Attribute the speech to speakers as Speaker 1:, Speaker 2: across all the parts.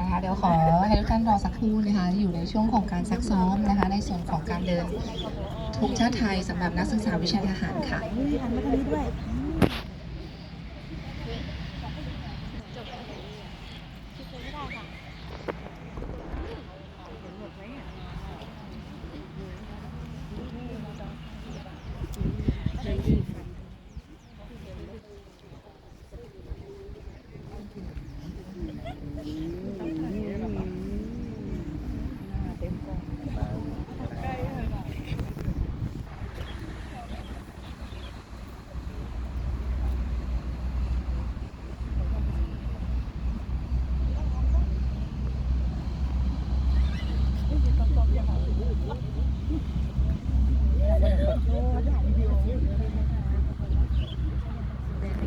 Speaker 1: นะคะเดี๋ยวขอให้ทุกท่านรอสักครู่นะคะอยู่ในช่วงของการซักซ้อมนะคะ ในส่วนของการเดินทุกชาติไทยสำหรับนักศึกษาวิชาทหารค่ะ
Speaker 2: หันมาทางนี้ด้วย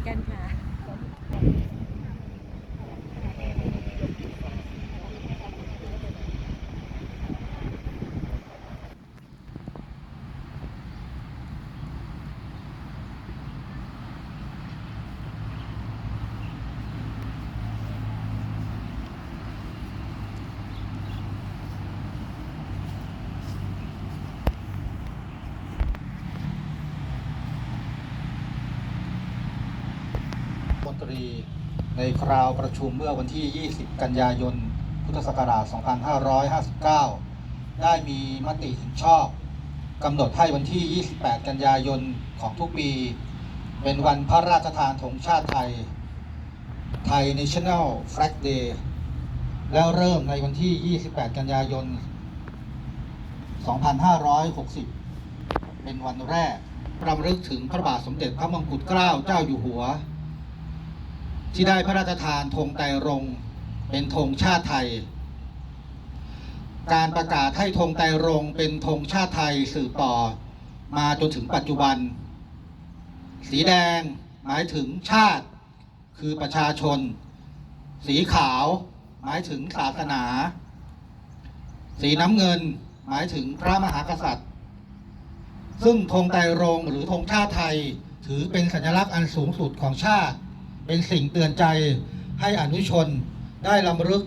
Speaker 2: กันค่ะ
Speaker 3: ตรี ในคราวประชุมเมื่อวันที่ 20 กันยายน พุทธศักราช 2559 ได้มีมติเห็นชอบกำหนดให้วันที่ 28 กันยายนของทุกปี เป็นวันพระราชทานธงชาติไทย ไทย National Flag Day แล้วเริ่มในวันที่ 28 กันยายน 2560 เป็นวันแรกรำลึกถึงพระบาทสมเด็จพระมงกุฎเกล้าเจ้าอยู่หัว ที่ได้พระราชทานธงไตรรงเป็นธงชาติไทย การประกาศให้ธงไตรรงเป็นธงชาติไทยสืบต่อมาจนถึงปัจจุบัน สีแดงหมายถึงชาติคือประชาชน สีขาวหมายถึงศาสนา สีน้ำเงินหมายถึงพระมหากษัตริย์ ซึ่งธงไตรรงหรือธงชาติไทยถือเป็นสัญลักษณ์อันสูงสุดของชาติ เป็นสิ่งเตือนใจให้อนุชนได้ลำลึก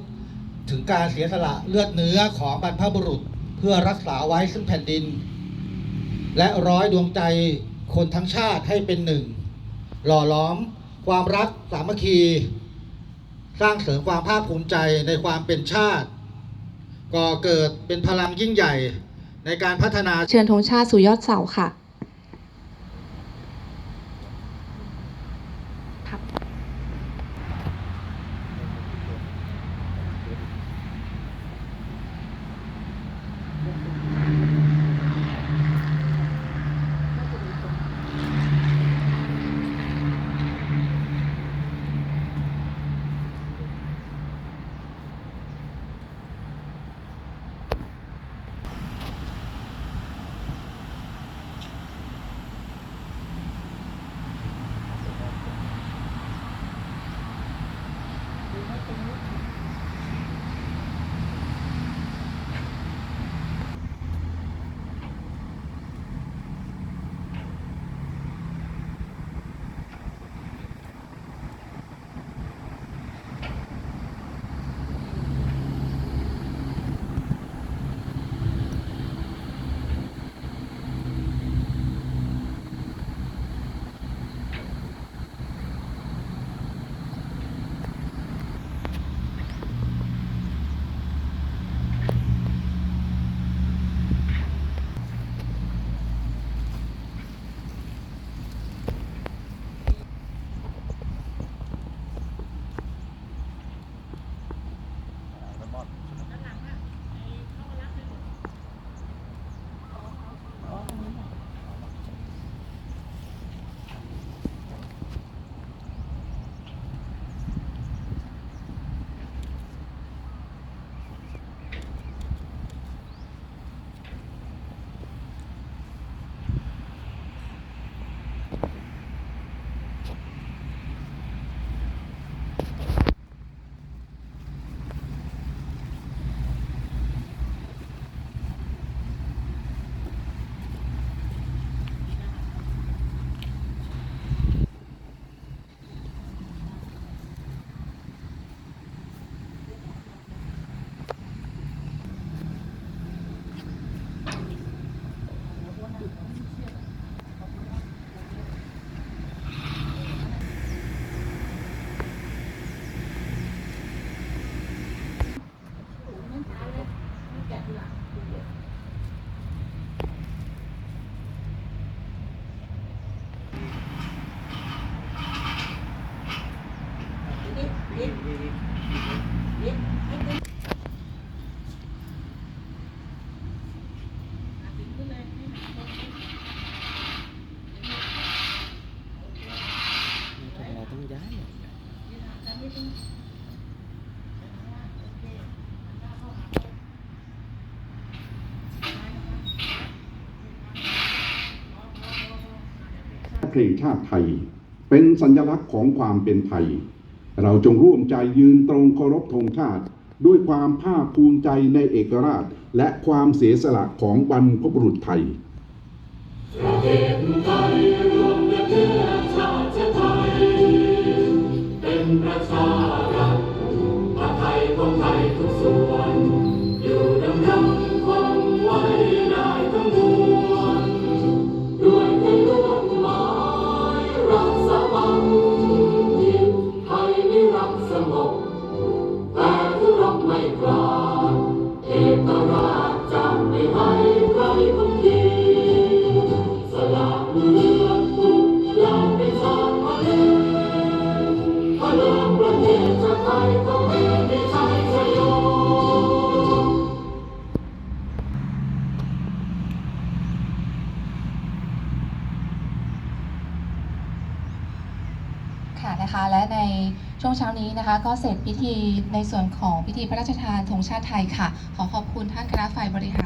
Speaker 3: ถึงการเสียสละเลือดเนื้อของบรรพบุรุษเพื่อรักษาไว้ซึ่งแผ่นดิน และร้อยดวงใจคนทั้งชาติให้เป็นหนึ่ง หล่อล้อม ความรักสามัคคี สร้างเสริมความภาคภูมิใจในความเป็นชาติก่อเกิดเป็นพลังยิ่งใหญ่ในการพัฒนา
Speaker 1: เชิญธงชาติสู่ยอดเสาค่ะ
Speaker 4: ลงชาติไทย เป็นสัญลักษณ์ของความเป็นไทย เราจงร่วมใจยืนตรงเคารพธงชาติ ด้วยความภาคภูมิใจในเอกราช และความเสียสละของบรรพบุรุษไทย
Speaker 1: ค่ะนะคะและในช่วงเช้านี้นะคะ ก็เสร็จพิธีในส่วนของพิธีพระราชทานธงชาติไทยค่ะ ขอขอบคุณท่านคณะฝ่ายบริหาร